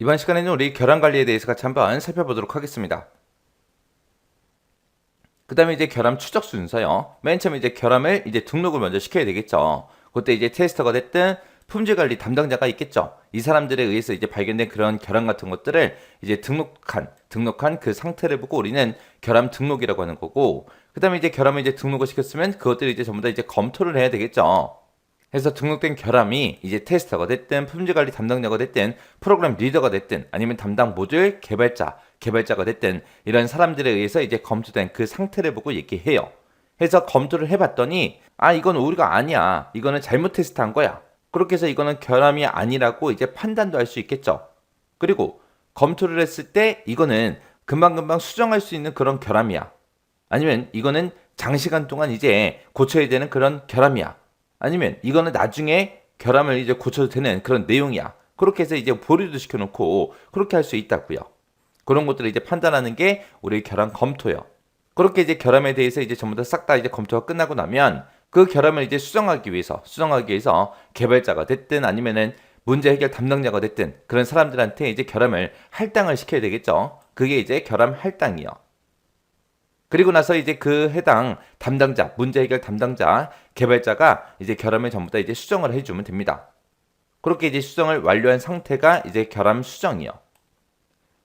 이번 시간에는 우리 결함 관리에 대해서 같이 한번 살펴보도록 하겠습니다. 그 다음에 이제 결함 추적 순서요. 맨 처음에 이제 결함을 이제 등록을 먼저 시켜야 되겠죠. 그때 이제 테스터가 됐든 품질 관리 담당자가 있겠죠. 이 사람들에 의해서 이제 발견된 그런 결함 같은 것들을 이제 등록한 등록한 그 상태를 보고 우리는 결함 등록이라고 하는 거고 그 다음에 이제 결함을 이제 등록을 시켰으면 그것들을 이제 전부 다 이제 검토를 해야 되겠죠. 해서 등록된 결함이 이제 테스터가 됐든 품질 관리 담당자가 됐든 프로그램 리더가 됐든 아니면 담당 모듈 개발자, 개발자가 됐든 이런 사람들에 의해서 이제 검토된 그 상태를 보고 얘기해요. 해서 검토를 해봤더니 아 이건 우리가 아니야. 이거는 잘못 테스트한 거야. 그렇게 해서 이거는 결함이 아니라고 이제 판단도 할 수 있겠죠. 그리고 검토를 했을 때 이거는 금방금방 수정할 수 있는 그런 결함이야. 아니면 이거는 장시간 동안 이제 고쳐야 되는 그런 결함이야. 아니면 이거는 나중에 결함을 이제 고쳐도 되는 그런 내용이야. 그렇게 해서 이제 보류도 시켜놓고 그렇게 할 수 있다고요. 그런 것들을 이제 판단하는 게 우리 결함 검토요. 그렇게 이제 결함에 대해서 이제 전부 다 싹 다 이제 검토가 끝나고 나면 그 결함을 이제 수정하기 위해서 수정하기 위해서 개발자가 됐든 아니면은 문제 해결 담당자가 됐든 그런 사람들한테 이제 결함을 할당을 시켜야 되겠죠. 그게 이제 결함 할당이요. 그리고 나서 이제 그 해당 담당자, 문제 해결 담당자, 개발자가 이제 결함을 전부 다 이제 수정을 해주면 됩니다. 그렇게 이제 수정을 완료한 상태가 이제 결함 수정이요.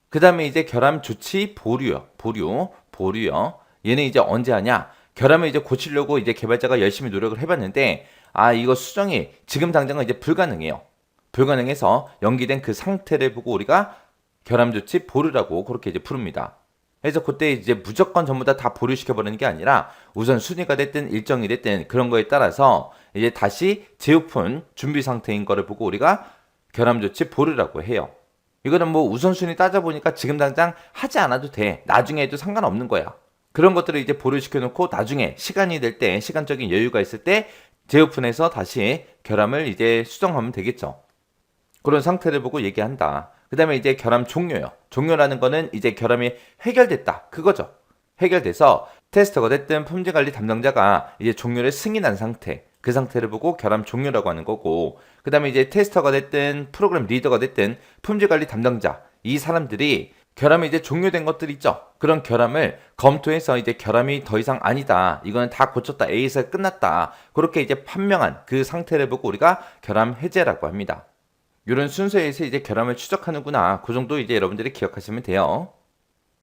그 다음에 이제 결함 조치 보류요. 보류, 보류요. 얘는 이제 언제 하냐? 결함을 이제 고치려고 이제 개발자가 열심히 노력을 해봤는데, 아, 이거 수정이 지금 당장은 이제 불가능해요. 불가능해서 연기된 그 상태를 보고 우리가 결함 조치 보류라고 그렇게 이제 부릅니다. 그래서 그때 이제 무조건 전부 다 다 보류시켜 버리는 게 아니라 우선 순위가 됐든 일정이 됐든 그런 거에 따라서 이제 다시 재오픈 준비 상태인 거를 보고 우리가 결함 조치 보류라고 해요. 이거는 뭐 우선순위 따져보니까 지금 당장 하지 않아도 돼. 나중에 해도 상관없는 거야. 그런 것들을 이제 보류시켜 놓고 나중에 시간이 될 때, 시간적인 여유가 있을 때 재오픈해서 다시 결함을 이제 수정하면 되겠죠. 그런 상태를 보고 얘기한다. 그 다음에 이제 결함 종료요. 종료라는 거는 이제 결함이 해결됐다. 그거죠. 해결돼서 테스터가 됐든 품질 관리 담당자가 이제 종료를 승인한 상태. 그 상태를 보고 결함 종료라고 하는 거고, 그 다음에 이제 테스터가 됐든 프로그램 리더가 됐든 품질 관리 담당자. 이 사람들이 결함이 이제 종료된 것들 있죠. 그런 결함을 검토해서 이제 결함이 더 이상 아니다. 이거는 다 고쳤다. A에서 끝났다. 그렇게 이제 판명한 그 상태를 보고 우리가 결함 해제라고 합니다. 이런 순서에서 이제 결함을 추적하는구나. 그 정도 이제 여러분들이 기억하시면 돼요.